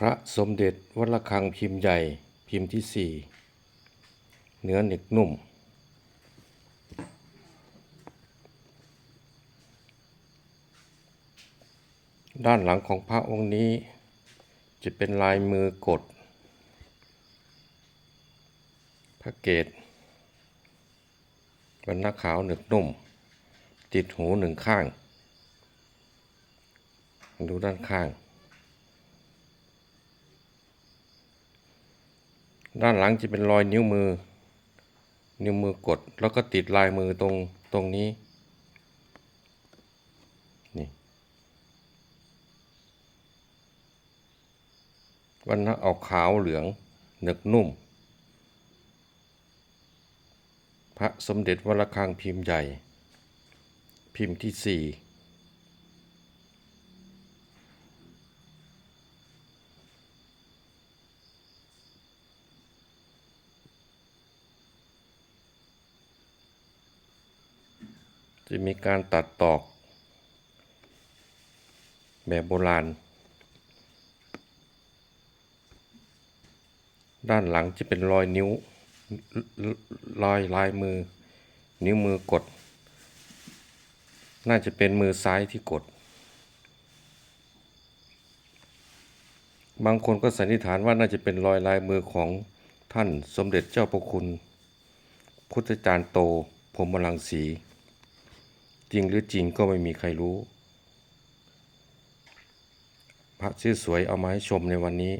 พระสมเด็จวัดระฆังพิมพ์ใหญ่พิมพ์ที่สี่เนื้อหนึกนุ่ม ด้านหลังของพระองค์นี้ จะเป็นลายมือกด พระเกตบรรณขาวหนึกนุ่ม ติดหูหนึ่งข้าง ดูด้านข้าง ด้านหลังจะเป็นรอยนิ้วมือ นิ้วมือกด แล้วก็ติดลายมือตรงตรงนี้ นี่วันนะออกขาวเหลืองหนึกนุ่ม พระสมเด็จวรคังพิมพ์ใหญ่ พิมพ์ที่สี่ จะมีการตัดตอก แบบโบราณ ด้านหลังจะเป็นรอยนิ้วรอยลายมือ นิ้วมือกด น่าจะเป็นมือซ้ายที่กด บางคนก็สันนิษฐานว่าน่าจะเป็นรอยลายมือของท่านสมเด็จเจ้าประคุณ พุทธจารย์โตพรมลังสี จริงหรือจริงก็ไม่มีใครรู้ พระชื่อสวยเอามาให้ชมในวันนี้